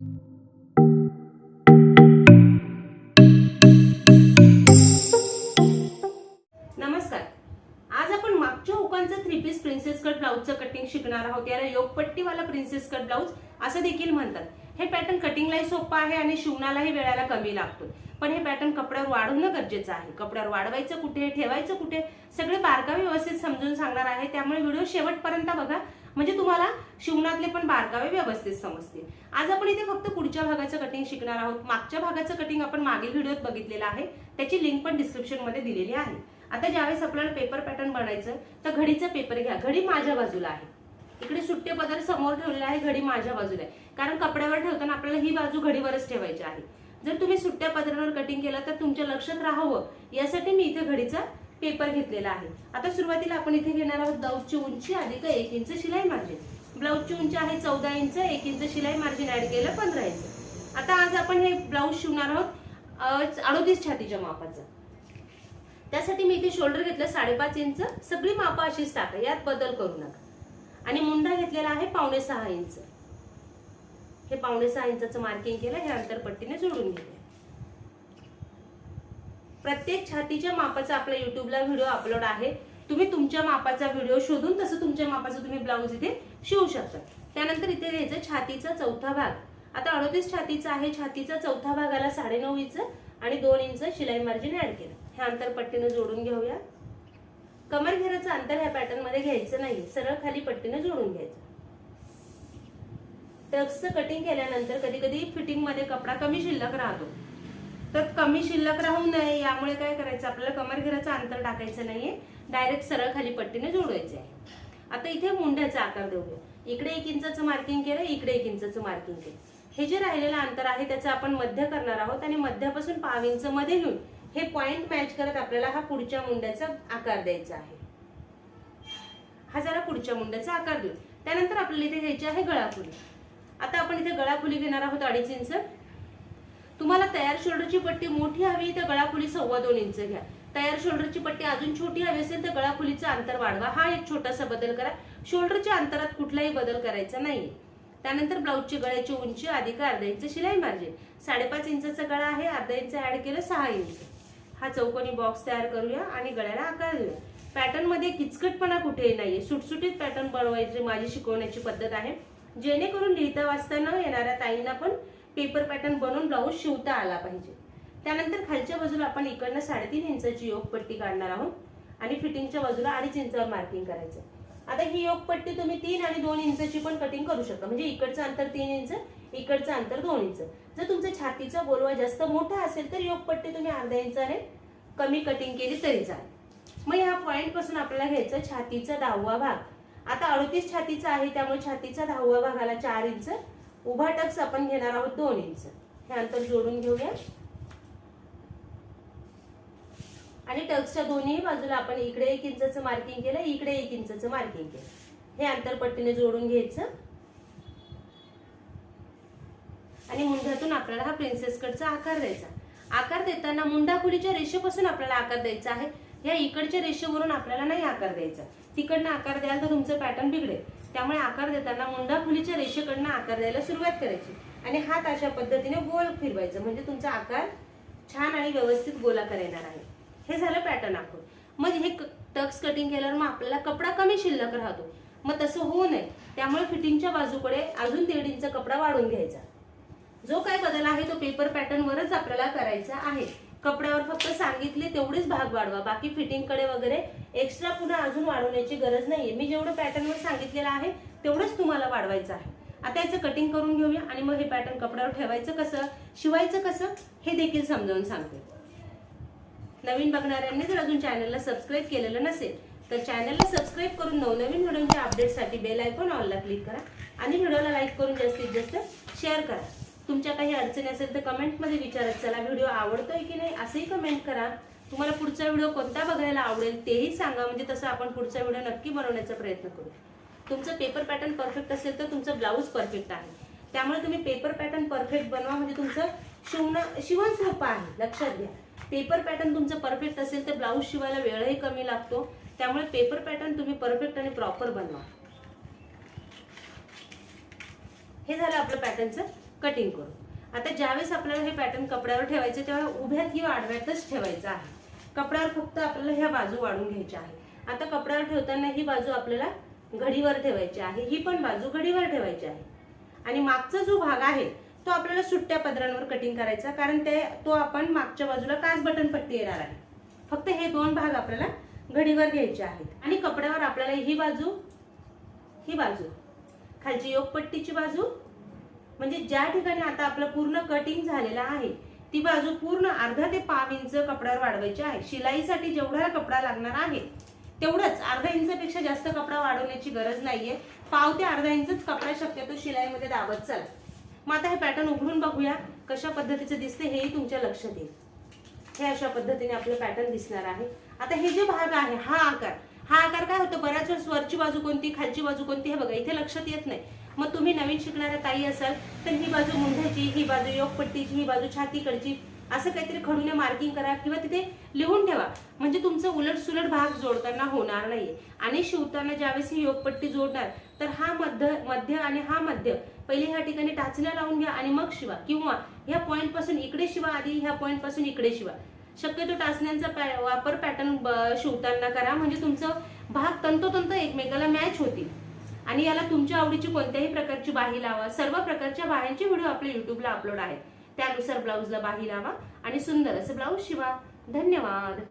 नमस्कार. आज आपण मागच्या हुकांचं थ्री पीस प्रिन्सेस कट ब्लाऊजचं कटिंग शिकणार आहोत. याला योगपट्टीवाला प्रिन्सेस कट ब्लाऊज असं देखील म्हणतात. हे पॅटर्न कटिंगलाही सोपं आहे आणि शिवणालाही वेळाला कमी लागतो पण हे पॅटर्न कपड्यावर वाढवणं गरजेचं आहे. कपड्यावर वाढवायचं कुठे ठेवायचं कुठे सगळे बारकावे व्यवस्थित समजून सांगणार आहे. त्यामुळे व्हिडिओ शेवटपर्यंत बघा. म्हणजे तुम्हाला शिवणातले पण बारकावे व्यवस्थित समजतील. आज आपण इथे फक्त पुढच्या भागाचं कटिंग शिकणार आहोत. मागच्या भागाचं कटिंग आपण मागील व्हिडिओत बघितलेलं आहे. त्याची लिंक पण डिस्क्रिप्शनमध्ये दिलेली आहे. आता ज्यावेळेस आपल्याला पेपर पॅटर्न बनायचं तर घडीचा पेपर घ्या. घडी माझ्या बाजूला आहे. इकडे सुट्टे पदर समोर ठेवलेला आहे घडी माझ्या बाजूला आहे. कारण कपड्यावर ठेवताना आपल्याला ही बाजू घडीवरच ठेवायची आहे. जर तुम्ही सुट्ट्या पदरावर कटिंग केलं तर तुमच्या लक्षात राहावं. यासाठी मी इथे घडीचा पेपर घेतलेला आहे. आता सुरुवातीला आपण इथे घेणार आहोत ब्लाऊजची उंची अधिक एक इंच शिलाई मार्जिन ब्लाऊजची उंची आहे चौदा इंच एक इंच शिलाई मार्जिन ऍड केलं पंधरा इंच. आता आज आपण हे ब्लाऊज शिवणार आहोत अडोतीस छातीच्या मापाचं. त्यासाठी मी इथे शोल्डर घेतलं साडेपाच इंच. सगळी मापं अशीच टाका यात बदल करू नका. आणि मुंडा घेतलेला आहे पावणे सहा इंच. हे पावणे सहा इंचाचं मार्किंग केलं हे अंतरपट्टीने जोडून घेतलं. प्रत्येक छातीच्या मापाचा आपल्या युट्यूबला व्हिडिओ अपलोड आहे. तुम्ही तुमच्या मापाचा व्हिडिओ शोधून तसं तुमच्या मापाचं तुम्ही ब्लाऊज इथे शिवू शकता. त्यानंतर इथे घ्यायचं छातीचा चौथा भाग. आता अडोतीस छातीचा आहे छातीचा चौथा भागाला साडेनऊ इंच आणि दोन इंच शिलाई मार्जिन ऍड केलं. हे अंतरपट्टीनं जोडून घेऊया. कमर घेराचं अंतर ह्या पॅटर्नमध्ये घ्यायचं नाही सरळ खाली पट्टीने जोडून घ्यायचं. टक्सचं कटिंग केल्यानंतर कधी कधी फिटिंगमध्ये कपडा कमी शिल्लक राहतो. तर कमी शिल्लक राहू नये यामुळे काय करायचं? आपल्याला कमर घेराचं अंतर टाकायचं नाहीये. डायरेक्ट सरळ खाली पट्टीने जोडवायचे आहे आता इथे मुंड्याचा आकार देऊया इकडे एक इंचाचं मार्किंग केलं इकडे एक इंचाचं मार्किंग केलं. हे जे राहिलेलं अंतर आहे त्याचं आपण मध्य करणार आहोत आणि मध्यापासून पाव इंच मध्ये घेऊन हे पॉइंट मॅच करत आपल्याला हा पुढच्या मुंड्याचा आकार द्यायचा आहे. हा जरा पुढच्या मुंड्याचा आकार देऊ. त्यानंतर आपल्याला इथे घ्यायची आहे गळाफुली आता आपण इथे गळाफुली घेणार आहोत अडीच इंच. तुम्हाला तयार शोल्डरची पट्टी मोठी हवी तर गळाफुली सव्वा दोन इंच घ्या. तयार शोल्डरची पट्टी अजून छोटी हवी असेल तर गळाफुलीचं अंतर वाढवा. हा एक छोटासा बदल करा. शोल्डरच्या अंतरात कुठलाही बदल करायचा नाही. त्यानंतर ब्लाऊजची गळ्याची उंची अधिक अर्धा इंच शिलाई मार्जिन. साडेपाच इंचाचा गळा आहे अर्धा इंच ऍड केलं सहा इंच. हा चौकोनी बॉक्स तयार करूया आणि गळ्याला आकार देऊया. पॅटर्नमध्ये किचकटपणा कुठेही नाहीये. सुटसुटीत पॅटर्न बनवायची माझी शिकवण्याची पद्धत आहे. जेणेकरून लिहिता वाचता न येणाऱ्या ताईंना पण पेपर पॅटर्न बनवून ब्लाऊज शिवता आला पाहिजे. त्यानंतर खालच्या बाजूला आपण इकडनं साडेतीन इंचाची योगपट्टी काढणार आहोत आणि फिटिंगच्या बाजूला अडीच इंचावर मार्किंग करायचं. आता ही योगपट्टी तुम्ही तीन आणि दोन इंचाची पण कटिंग करू शकता. म्हणजे इकडचं अंतर तीन इंच इकडचं अंतर दोन इंच जर तुमचा छातीचा बोलवा जास्त मोठा असेल तर योगपट्टी तुम्ही अर्धा इंचाने कमी कटिंग केली तरी चालेल. मग ह्या पॉईंटपासून आपल्याला घ्यायचं छातीचा दहावा भाग. आता अडतीस छातीचा आहे त्यामुळे छातीचा दहावा भागाला चार इंच. उभा टक्स आपण घेणार आहोत दोन इंच. हे अंतर जोडून घेऊया. आणि टक्सच्या दोन्ही बाजूला आपण इकडे एक इंचाचं मार्किंग केलं इकडे एक इंचाचं मार्किंग केलं. हे अंतर पट्टीने जोडून घ्यायचं. आणि मुंड्यातून आपल्याला हा प्रिन्सेस कटचा आकार द्यायचा. आकार देताना मुंडाखुलीच्या रेषेपासून आपल्याला आकार द्यायचा आहे. या इकडच्या रेषेवरून आपल्याला नाही आकार द्यायचा. तिकडनं आकार द्याल तर तुमचं पॅटर्न बिघडेल. त्यामुळे आकार देताना मुंडाखुलीच्या रेषेकडनं आकार द्यायला सुरुवात करायची. आणि हात अशा पद्धतीने गोल फिरवायचं. म्हणजे तुमचा आकार छान आणि व्यवस्थित गोलाकार येणार आहे. हे झालं पॅटर्न आखून. मग हे टक्स कटिंग केल्यावर मग आपल्याला कपडा कमी शिल्लक राहतो. मग तसं होऊ नये. त्यामुळे फिटिंगच्या बाजूकडे अजून दीड इंच कपडा वाढून घ्यायचा. जो काय बदल आहे तो पेपर पॅटर्न वरच आपल्याला करायचा आहे. कपड्यावर फक्त सांगितले तेवढेच भाग वाढवा. बाकी फिटिंगकडे वगैरे एक्स्ट्रा पुन्हा अजून वाढवण्याची गरज नाहीये. मी जेवढं पॅटर्नवर सांगितलेलं आहे तेवढंच तुम्हाला वाढवायचं आहे. आता याचं कटिंग करून घेऊया आणि मग हे पॅटर्न कपड्यावर ठेवायचं कसं शिवायचं कसं हे देखील समजावून सांगते. नवीन बघणाऱ्यांनी जर अजून चॅनलला सबस्क्राईब केलेलं नसेल तर चॅनलला सबस्क्राईब करून नवनवीन व्हिडिओच्या अपडेटसाठी बेल आयकॉन ऑलला क्लिक करा आणि व्हिडिओला लाईक करून जास्तीत जास्त शेअर करा. तुमच्या काही अडचणी असेल तर कमेंटमध्ये विचारत चला. व्हिडिओ आवडतोय की नाही असंही कमेंट करा. तुम्हाला पुढचा व्हिडिओ कोणता बघायला आवडेल तेही सांगा. म्हणजे तसं आपण पुढचा व्हिडिओ नक्की बनवण्याचा प्रयत्न करू. तुमचं पेपर पॅटर्न परफेक्ट असेल तर तुमचं ब्लाऊज परफेक्ट आहे. त्यामुळे तुम्ही पेपर पॅटर्न परफेक्ट बनवा. म्हणजे तुमचं शिवणं शिवण सोपं आहे. लक्षात घ्या. पेपर पॅटर्न तुमचं परफेक्ट असेल तर ब्लाऊज शिवायला वेळही कमी लागतो. त्यामुळे पेपर पॅटर्न तुम्ही परफेक्ट आणि प्रॉपर बनवा. हे झालं आपलं पॅटर्नचं कटिंग करू. आता ज्यावेळेस आपल्याला हे पॅटर्न कपड्यावर ठेवायचं तेव्हा उभ्यात किंवा आडव्यातच ठेवायचं आहे. कपड्यावर फक्त आपल्याला ह्या बाजू वाढून घ्यायच्या आहे. आता कपड्यावर ठेवताना ही बाजू आपल्याला घडीवर ठेवायची आहे. ही पण बाजू घडीवर ठेवायची आहे. आणि मागचा जो भाग आहे तो आपल्याला सुट्ट्या पदरांवर कटिंग करायचा कारण ते तो आपण मागच्या बाजूला काच बटन पट्टी येणार आहे. फक्त हे दोन भाग आपल्याला घडीवर घ्यायचे आहेत. आणि कपड्यावर आपल्याला ही बाजू ही बाजू खालची योगपट्टीची बाजू म्हणजे ज्या ठिकाणी आता आपलं पूर्ण कटिंग झालेलं आहे ती बाजू पूर्ण अर्धा ते पाव इंच कपड्यावर वाढवायची आहे. शिलाईसाठी जेवढा कपडा लागणार आहे तेवढंच अर्धा इंचपेक्षा जास्त कपडा वाढवण्याची गरज नाहीये. पाव ते अर्धा इंचच कपडा शक्यतो शिलाईमध्ये दाबत चाल. मग आता हे पॅटर्न उघडून बघूया कशा पद्धतीचं दिसते हेही तुमच्या लक्षात येईल. हे अशा पद्धतीने आपलं पॅटर्न दिसणार आहे. आता हे जे भाग आहे हा आकार. हा आकार काय होतो? बऱ्याच वेळेस वरची बाजू कोणती खालची बाजू कोणती हे बघा इथे लक्षात येत नाही. मग तुम्ही नवीन शिकणाऱ्या ताई असाल तर ही बाजू मुंढ्याची ही बाजू योगपट्टीची ही बाजू छातीकडची असं काहीतरी खडूने मार्किंग करा किंवा तिथे लिहून ठेवा. म्हणजे तुमचं उलट सुलट भाग जोडताना होणार नाहीये. आणि शिवताना ज्यावेळेस ही योगपट्टी जोडणार तर हा मध्य मध्य आणि हा मध्य पहिले ह्या ठिकाणी टाचण्या लावून घ्या आणि मग शिवा. किंवा ह्या पॉईंटपासून इकडे शिवा आधी ह्या पॉईंटपासून इकडे शिवा. शक्यतो टाचण्यांचा पॅ- वापर पॅटर्न शिवताना करा. म्हणजे तुमचं भाग तंतोतंत एकमेकाला मॅच होतील. आणि याला तुमच्या आवडीची कोणत्याही प्रकारची बाही लावा. सर्व प्रकारच्या बाह्यांचे व्हिडिओ आपल्या युट्यूबला अपलोड आहेत. त्यानुसार ब्लाऊजला बाही लावा आणि सुंदर असं ब्लाऊज शिवा. धन्यवाद.